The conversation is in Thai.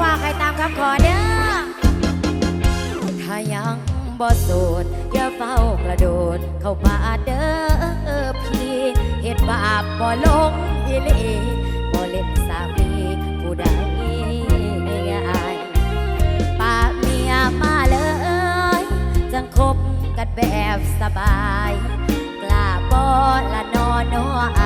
ฝากให้ตามคำขอเด้อถ้ายังบ่โสดอย่าเฝ้ากระโดด เข้ามาเด้อพี่เหตุบาปบ่ลงอีเลีบ่เล่นสามีผู้ใดง่ายปากเมียมาเลย จังคบกันแบบสบาย กล้าบ่ละนอนนอไอ